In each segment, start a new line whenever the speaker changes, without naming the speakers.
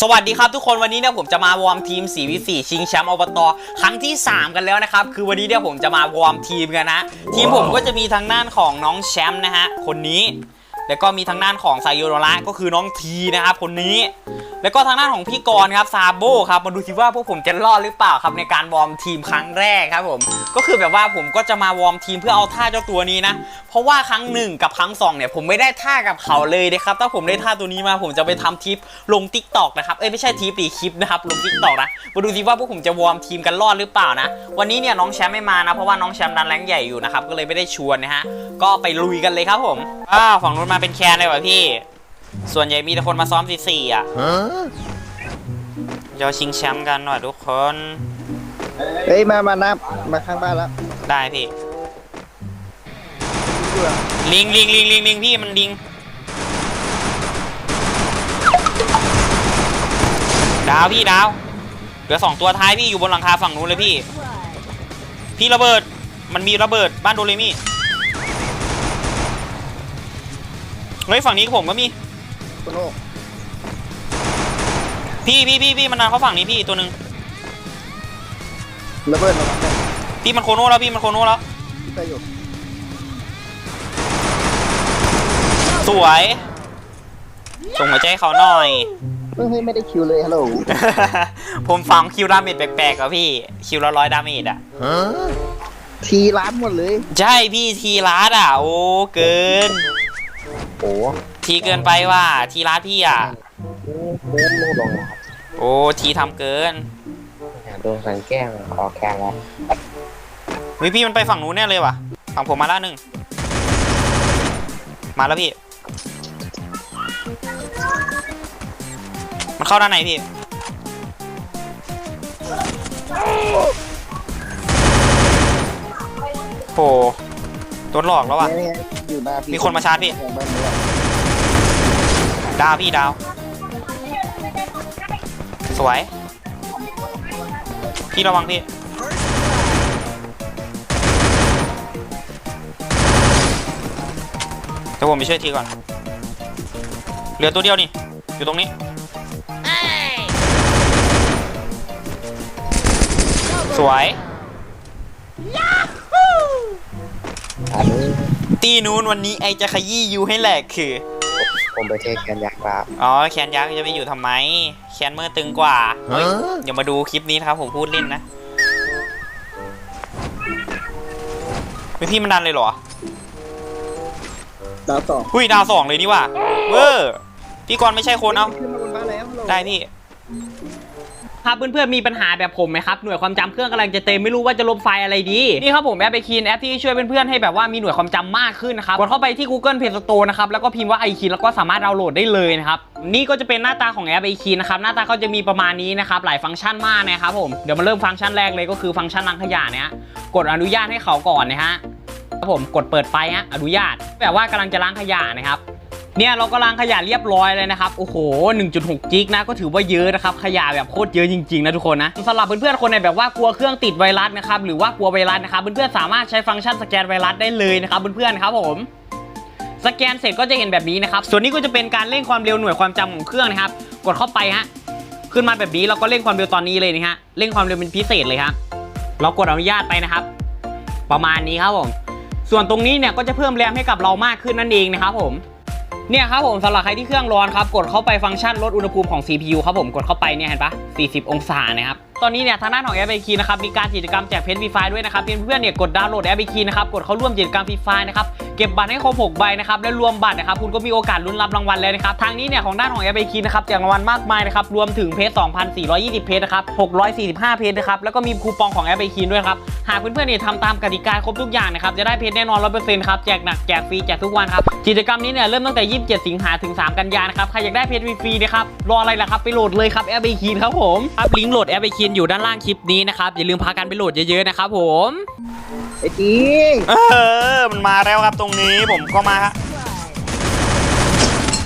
สวัสดีครับทุกคนวันนี้เนี่ยผมจะมาวอร์มทีม4 v 4ชิงแชมป์อบตครั้งที่ 3 กันแล้วนะครับคือวันนี้เนี่ยผมจะมาวอร์มทีมกันนะ ทีมผมก็จะมีทางด้านของน้องแชมป์นะฮะคนนี้ แล้วก็มีทางด้านของไซโยโนระก็คือน้องทีนะครับคนนี้ แล้วก็ทางด้านของพี่กรณ์ครับซาโบครับมาดูสิว่าพวกผมจะรอดหรือเปล่าครับในการวอร์มทีมครั้งแรกครับผมก็คือแบบว่าผมก็จะมาวอร์มทีมเพื่อเอาท่าเจ้าตัวนี้นะ เพราะว่าครั้งหนึ่งกับครั้งสองเนี่ยผมไม่ได้ท่ากับเขาเลยนะครับถ้าผมได้ท่าตัวนี้มาผมจะไปทำทริปลงทิกตอกนะครับเอ้ยไม่ใช่ทริปดีคลิปนะครับลงทิกตอกนะมาดูสิว่าพวกผมจะวอร์มทีมกันรอดหรือเปล่านะวันนี้เนี่ยน้องแชมป์ไม่มานะเพราะว่าน้องแชมป์ดันแรงใหญ่อยู่นะครับก็เลยไม่ได้ชวนนะฮะก็ไปลุยกันเลยครับผมอ้าวฝั่งนู้นมาเป็นแคนเลยวะพี่ ส่วนใหญ่มีแต่คนมาซ้อมสี่ๆอะเราชิงแชมป์กันหน่อยทุกคน
เฮ้ยมามานับมาข้างบ้านแล้ว
ได้พี่ ลิงลิงลิงลิงลิงพี่มันลิง ดาวพี่ดาว เหลือสองตัวท้ายพี่อยู่บนหลังคาฝั่งนู้นเลยพี่ พี่ระเบิด มันมีระเบิดบ้านโดเรมี่เฮ้ยฝั่งนี้ผมก็มี
คุณโอ้
พี่พี่พี่พี่มันดันเข้าฝั่งนี้พี่ตัวหนึ่ง
ระเบิดระวังได้
พี่มันโคโน่แล้วพี่มันโคโน่แล้ว
ได้อยู่
สวยส่งหัวใจให้เขาหน่อย
เฮ้ยไม่ได้คิวเลยฮัลโหล
ผมฟังคิวดาเมจแปลกๆอะพี่ คิวละร้อยดาเมจอะ
ทีร้านหมดเลย
ใช่พี่ทีร้านอะโอ้เกิน
โอ้
ทีเกินไปว่ะทีร้านพี่อะ
เล่นไม่ลงนะครับ
โอ้ทีทำเกิน
โดนสังแกล้งออกแคนแล้ว
เฮ้ยพี่มันไปฝั่งนู้นแน่เลยว่ะ ฝั่งผมมาแล้วหนึ่ง มาแล้วพี่ มันเข้าด้านไหนพี่ โหโดนหลอกแล้วว่ะ
เนี่ยอยู่หน้าพี่
มีคนมาชาร์จพี่
แข่งบ้านนี้อะ
ดาวพี่ดาว สวย พี่ระวังพี่ เดี๋ยวผมไปช่วยทีก่อน เหลือตัวเดียวนี่ อยู่ตรงนี้ สวย
อันนี้
ตีนู้นวันนี้ไอจะขยี้ยูให้แหลกคือ
ผมไปเทแคนยักษ์แล้ว
อ๋อแคนยักษ์จะไปอยู่ทำไม แคนเมื่อตึงกว่าเฮ้ยอย่ามาดูคลิปนี้นะครับผมพูดเล่นนะไม่พี่มันดันเลยเหรอ
ดาวสอง
หุยดาวสองเลยนี่ว่ะเวอร์พี่กรณ์ไม่ใช่คนเอา
ขึ้นมาบนบ้านแล้วฮัลโหล
ได้พี่ ครับเพื่อนๆมีปัญหาแบบผมไหมครับหน่วยความจำเครื่องกำลังจะเต็มไม่รู้ว่าจะลบไฟล์อะไรดีนี่ครับผมแอปไอคีนแอปที่ช่วยเพื่อนๆให้แบบว่ามีหน่วยความจำมากขึ้นนะครับกดเข้าไปที่ Google Play Store นะครับแล้วก็พิมพ์ว่าไอคีนแล้วก็สามารถดาวน์โหลดได้เลยนะครับนี่ก็จะเป็นหน้าตาของแอปไอคีนนะครับหน้าตาก็จะมีประมาณนี้นะครับหลายฟังก์ชันมากนะครับผมเดี๋ยวมาเริ่มฟังก์ชันแรกเลยก็คือฟังก์ชันล้างขยะเนี่ยกดอนุญาตให้เขาก่อนนะฮะครับผมกดเปิดไปฮะอนุญาตแบบว่ากำลังจะล้างขยะนะครับ เนี่ยเราก็ล้างขยะเรียบร้อยเลยนะครับ โอ้โห 1.6 จิกนะก็ถือว่าเยอะนะครับขยะแบบโคตรเยอะจริงๆนะทุกคนนะสำหรับเพื่อนๆคนไหนแบบว่ากลัวเครื่องติดไวรัสนะครับหรือว่ากลัวไวรัสนะครับเพื่อนๆสามารถใช้ฟังก์ชันสแกนไวรัสได้เลยนะครับเพื่อนๆครับผมสแกนเสร็จก็จะเห็นแบบนี้นะครับ ส่วนนี้ก็จะเป็นการเร่งความเร็วหน่วยความจำของเครื่องนะครับ กดเข้าไปฮะ ขึ้นมาแบบนี้เราก็เร่งความเร็วตอนนี้เลยนะฮะ เร่งความเร็วเป็นพิเศษเลยครับ เรากดอนุญาตไปนะครับ ประมาณนี้ครับผม ส่วนตรงนี้เนี่ยก็จะเพิ่มแรมให้กับเรามากขึ้นนั่นเองนะครับผม เนี่ยครับผมสำหรับใครที่เครื่องร้อนครับกดเข้าไปฟังก์ชันลดอุณหภูมิของ CPU ครับผมกดเข้าไปเนี่ยเห็นปะ40 องศานะครับตอนนี้เนี่ยทางด้านของแอปไอคีนะครับมีการกิจกรรมแจกเพนฟรีไฟด้วยนะครับเพื่อนๆเนี่ยกดดาวน์โหลดแอปไอคีนะครับกดเข้าร่วมกิจกรรมฟรีไฟนะครับเก็บบัตรให้ครบ6ใบนะครับและรวมบัตรนะครับคุณก็มีโอกาสลุ้นรับรางวัลเลยนะครับทางนี้เนี่ยของด้านของแอปไอคีนะครับแจกรางวัลมากมายนะครับรวมถึงเพชร2,420 เพชรนะครับ645 เพชรนะครับแล้วก็มีคูปองของแอปไอคีด้วยครับหากเพื่อนๆเนี่ยทำตามกติกาครบทุกอย่างนะครับจะได้เพชรแน่นอน100%ครับแจกหนักแจกฟรีแจกทุกวันครับกิจกรรมนี้เนี่ยเริ่มตั้งแต่ 27 สิงหาถึง 3 กันยานะครับใครอยากได้เพชรฟรีๆนะครับรออะไรล่ะครับไปโหลดเลยครับแอปไอคีครับผมครับลิงก์โหลดแอปไอคีอยู่ด้านล่างคลิปนี้นะครับอย่าลืมพากันไปโหลดเยอะๆนะครับผม
ไอ้จริง
เออมันมาแล้วครับตรงนี้ผมก็มาฮะ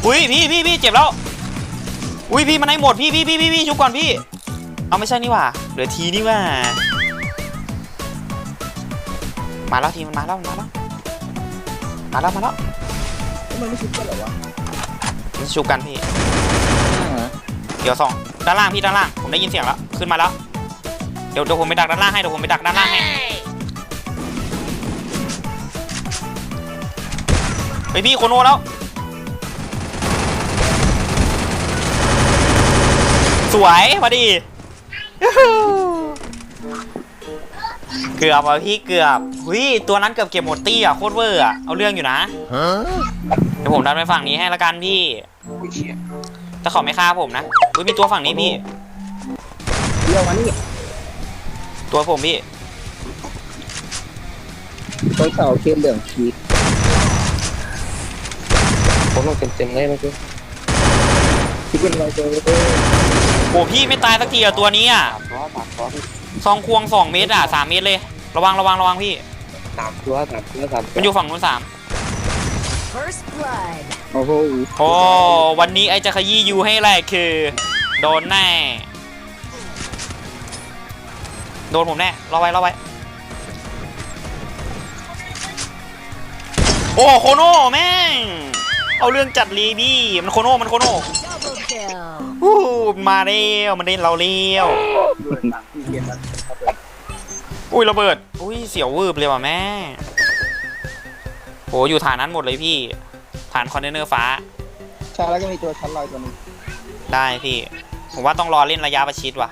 อุ้ยพี่พี่พี่เจ็บแล้วอุ้ยพี่มันให้หมดพี่พี่พี่พี่พี่ชุบก่อนพี่ เอาไม่ใช่นี่หว่าเหลือทีนี่หว่า มาแล้วทีมันมาแล้วมันมาแล้วมาแล้วมาแล้ว
มันไม่ชุบกันเหรอวะ
มันชุบกันพี่
อ่า
เดี๋ยวสองด้านล่างพี่ด้านล่างผมได้ยินเสียงแล้วขึ้นมาแล้วเดี๋ยวเดี๋ยวผมไปดักด้านล่างให้เดี๋ยวผมไปดักด้านล่างให้ ไปพี่โคโน่แล้ว สวยพอดียูฮูเกือบอะพี่เกือบหุยตัวนั้นเกือบเก็บหมดตี้อะโคตรเวอร์อะเอาเรื่องอยู่นะเดี๋ยวผมดันไปฝั่งนี้ให้ละกันพี่แต่เขาไม่ฆ่าผมนะอุ้ยมีตัวฝั่งนี้พี่
เดี๋ยวมานี่
ตัวผมพี่
ต้นเสาเทียนเหลืองขีด
ผมลงเต็มๆเลยเมื่อกี้
ที่เป็นรอยเจอ
โอ้พี่ไม่ตายสักทีอะตัวนี้อะ
สามตัวสามตัวพี่
ซองควงสองเมตรอะสามเมตรเลย ระวังระวังระวังพี่
สามตัวสามตัวสามตัว
มันอยู่ฝั่งนู้นสาม
First blood.
โอ้โห
โอ้วันนี้ไอจะขยี้ยูให้แรกคือ โดนแน่ โดนผมแน่รอไว้รอไว้ โอ้โคโน่แม่ง เอาเรื่องจัดลีบี้มันโคโน่มันโคโน่
Double kill.
ฮู้มาเร็วมันเล่นเราเร็วอุ้ยระเบิด อุ้ยเสียววืบเลยว่ะแม่โหอยู่ฐานนั้นหมดเลยพี่ ฐานคอนเทนเนอร์ฟ้า
ใช่แล้วก็มีตัวชั้นลอยตัวหนึง
ได้พี่ ผมว่าต้องรอเล่นระยะประชิดว่ะ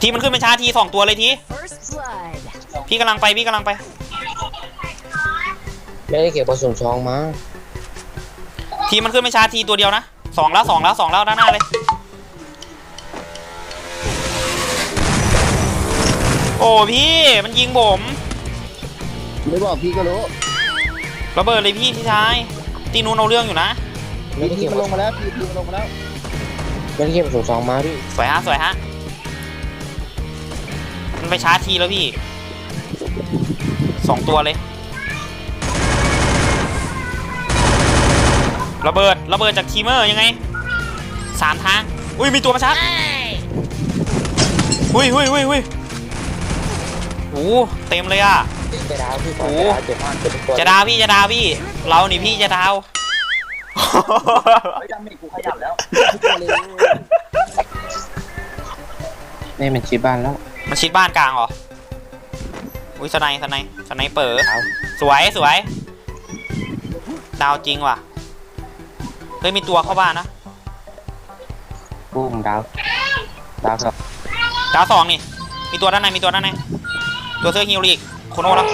ทีมันขึ้นเป็นชาร์จทีสองตัวเลยที
First blood.
พี่กำลังไปพี่กำลังไป
ไม่ได้เก็บกระสุนซองมา
ทีมันขึ้นเป็นชาร์จทีตัวเดียวนะสองแล้วสองแล้วสองแล้วด้านหน้าเลย โอ้พี่มันยิงผม
ไม่บอกพี่ก็รู้
ระเบิดเลยพี่พี่ชายตีนูนเอาเรื่องอยู่นะ
ไม่
พี่
ได้
ที
เก็บ
มันลงมาแล้วพี่ทีมันลงมาแล้ว
ไม่ได้เก็บกระสุนซองมาพี่
สวยฮะสวยฮะมันไปชาร์จทีแล้วพี่สองตัวเลย ระเบิดระเบิดจากทีมเมอร์ยังไงสามทางอุ้ยมีตัวมาชาร์จอุ้ยอุ้ยอุ้ยอุ้ยโอ้โหเต็มเลยอะ
จะดาวพี่
โอ้
เจ็บมากเจ็บตัว
จะดาวพี่จะดาวพี่ เรานี่พี่จะดาว
ไม่จำไม่กูขยับแล้ว
นี่มันชิดบ้านแล้ว
มันชิดบ้านกลางเหรอ อุ้ยสไนด์สไนด์สไนเปอร์
ดาว
สวยสวย ดาวจริงว่ะเฮ้ยมีตัวเข้าบ้านนะ
ปุ้มดาวดาวสอง
ดาวสองนี่ มีตัวด้านในมีตัวด้านในตัวเสื้อฮิวลีกโคโน่แล้ว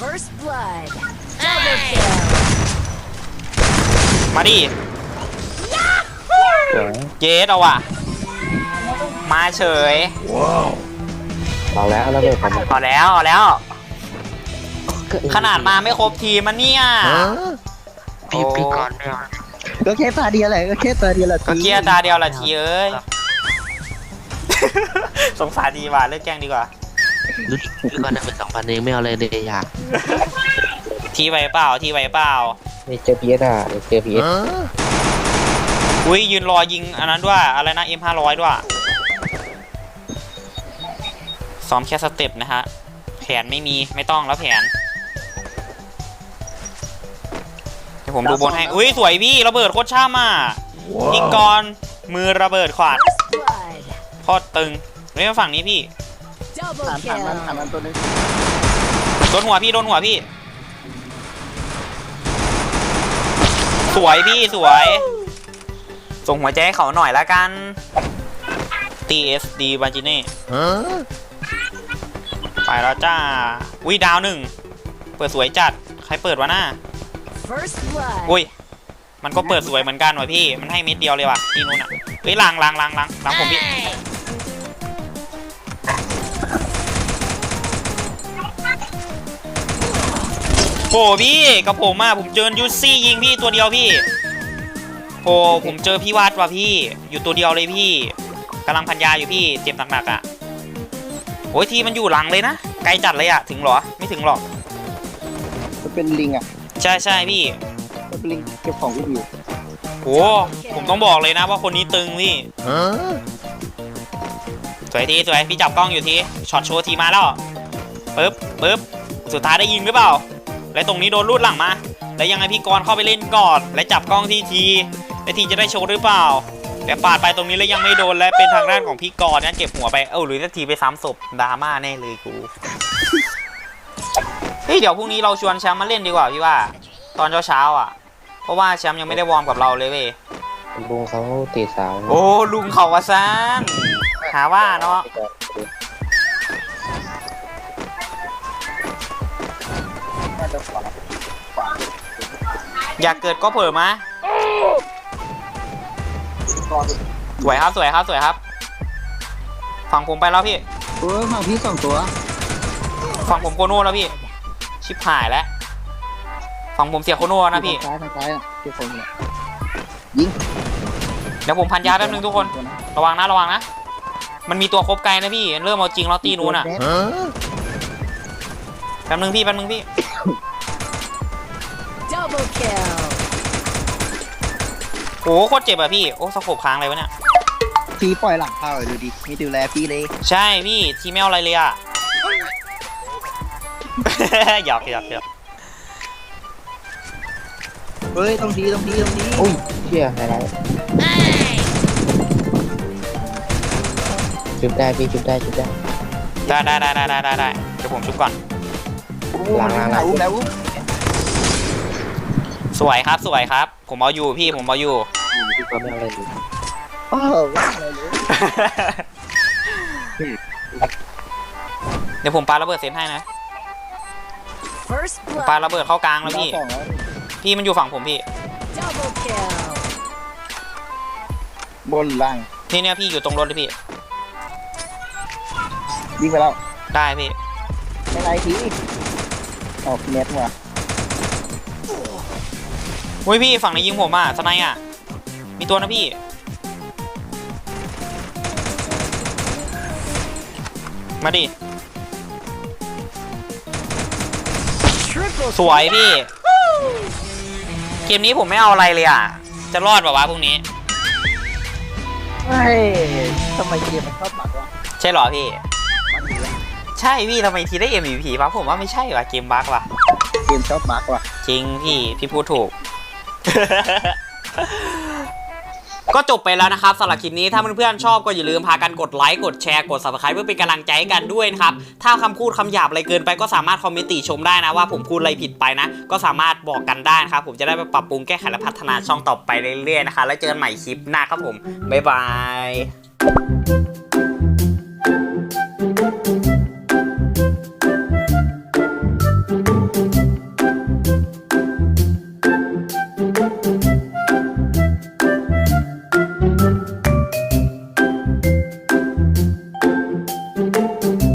First blood. Double kill.
มาดิ
สวย
เจสเอาว่ะ มาเฉย
เอาแล้วแล้วเบิดผม
เอาแล้วเอาแล้ว ขนาดมาไม่ครบทีมมันเนี่ย
พี่พี่ก่อนเนี่ย
ก็แค่ตาเดียวแหละก็แค่ตาเดียวแหละ
ก็เกียร์ตาเดียวละทีเอ้ย สงสารดีว่ะเลิกแกล้งดีกว่า
รู้ดิพี่ก่อนได้เป็นสองพันเองไม่เอาเลยเลยอยาก
ทีไหวเปล่าทีไหวเปล่า
นี่เจอพีเอสอะเจอพีเอส
อุ้ยยืนรอยิงอันนั้นด้วย อะไรนะ M500 ด้วยซ้อมแค่สเต็ปนะฮะ แผนไม่มีไม่ต้องแล้วแผน ผมดูบนให้ อุ้ยสวยพี่ระเบิดโคตรช่ำอะยิงก่อนมือระเบิดขวาด
First blood.
โคตรตึงเฮ้ยมาฝั่งนี้พี่
Double
ถามถามมันถาม
kill.
มันตัวหนึง
โดนหัวพี่โดนหัวพี่ สวยพี่สวย ส่งหัวใจให้เขาหน่อยละกัน TSD บาจิเน่ไปแล้วจ้าวิดาวหนึ่ง เปิดสวยจัด ใครเปิดวะหน้า
First blood.
อุ้ย มันก็เปิดสวยเหมือนกันว่ะพี่ มันให้เม็ดเดียวเลยว่ะที่นู้นอะ เฮ้ยลังลังลังลังลังผมพี่ โหพี่กับผมอะผมเจอยูซี่ยิงพี่ตัวเดียวพี่โหผมเจอพี่วัดว่ะพี่ อยู่ตัวเดียวเลยพี่กำลังพันยาอยู่พี่ เจ็บหนักๆอะโอ้ยทีมันอยู่หลังเลยนะ ไกลจัดเลยอะ ถึงเหรอ ไม่ถึงหรอก
มันเป็นลิงอะ
ใช่ใช่พี่
มันเป็นลิงเก็บของกูอยู่
โหผมต้องบอกเลยนะว่าคนนี้ตึงพี่สวยทีสวยพี่จับกล้องอยู่ทีช็อตโชว์ทีมาแล้วปึ๊บปึ๊บสุดท้ายได้ยิงหรือเปล่า แล้วตรงนี้โดนลูดหลังมา แล้วยังไงพี่กรณ์เข้าไปเล่นก่อนและจับกล้องทีทีนาทีจะได้โชว์หรือเปล่าแต่ปาดไปตรงนี้แล้วยังไม่โดนและเป็นทางด้านของพี่กรณ์นะเก็บหัวไปเอ้าหรือนาทีไปซ้ำศพดราม่าแน่เลยกู เฮ้ยเดี๋ยวพรุ่งนี้เราชวนแชมป์มาเล่นดีกว่าพี่ว่า ตอนเช้าๆอะ เพราะว่าแชมป์ยังไม่ได้วอร์มกับเราเลยเว้ย
ลุงเขาตีสาว
โอ้ลุงเขาวะซานหาว่าเนาะอยากเกิดก็เปิดมาสวยครับสวยครับสวยครับ ฝั่งผมไปแล้วพี่
เออฝั่งพี่สองตัว
ฝั่งผมโคโน่แล้วพี่ ชิบหายแล้วฝั่งผมเสียโคโน่นะพี่
ทางซ้ายทางซ้ายอะที่คนเนี่ย
เดี๋ยวผมพันยาแป๊บนึงทุกคน ระวังนะระวังนะ มันมีตัวครบไกลนะพี่ เริ่มเอาจริงแล้วตีนู้นอะแป๊บนึงพี่แป๊บนึงพี่
Double kill.
โอ้โหโคตรเจ็บอะพี่ โอ้สะโขบค้างเลยวะเนี่ย
พี่ปล่อยหลังเข้าเลยดูดิไม่ดูแลพี่เลย
ใช่พี่ทีไม่เอาอะไรเลยอะ หยอกหยอกหยอก
เฮ้ยต้องทีต้องทีต้องที
อุ้ยเชี่ยอะไรจุบได้พี่จุบได้จุบได้
ได้ได้ได้ได้ได้ได้เดี๋ยวผมชุบก่อน
หลังหลังหลังแล้ว
สวยครับสวยครับ ผมเอาอยู่พี่ผมเอาอยู่
พี่ก็ไม่เอาอะไรเลย
โอ้โหอะไรเลย
เดี๋ยวผมปาระเบิดเซนให้นะ
First
ปา
blood.
ระเบิดเข้ากลางแล้วพี่
สองแล้ว
พี่มันอยู่ฝั่งผมพี่
Double kill.
บนล่าง
นี่เนี่ยพี่อยู่ตรงรถเลยพี่
ยิงไปแล้ว
ได้พี่
ไม่ไรทีออกเน็ตว่ะ
อุ้ยพี่ฝั่งไหนยิงผมอะสไนด์อะ มีตัวนะพี่ มาดิ สวยพี่ เกมนี้ผมไม่เอาอะไรเลยอะ จะรอดป่าวะพวกนี้
เฮ้ยทำไมเกมมันชอบหมักวะ
ใช่เหรอพี่
มันดีวะ
ใช่พี่ทำไมทีได้ MVP วะผมว่าไม่ใช่ว่ะเกมบั๊กว่ะ
เกมชอบหมักว่ะ
จริงพี่ พี่พูดถูก ก็จบไปแล้วนะครับสำหรับคลิปนี้ถ้าเพื่อนๆชอบก็อย่าลืมพากันกดไลค์กดแชร์กด subscribe เพื่อเป็นกำลังใจกันด้วยนะครับถ้าคำพูดคำหยาบอะไรเกินไปก็สามารถคอมเมนต์ติชมได้นะว่าผมพูดอะไรผิดไปนะ ก็สามารถบอกกันได้นะครับผมจะได้ไปปรับปรุงแก้ไขและพัฒนาช่องต่อไปเรื่อยๆนะคะแล้วเจอกันใหม่คลิปหน้าครับผมบ๊ายบาย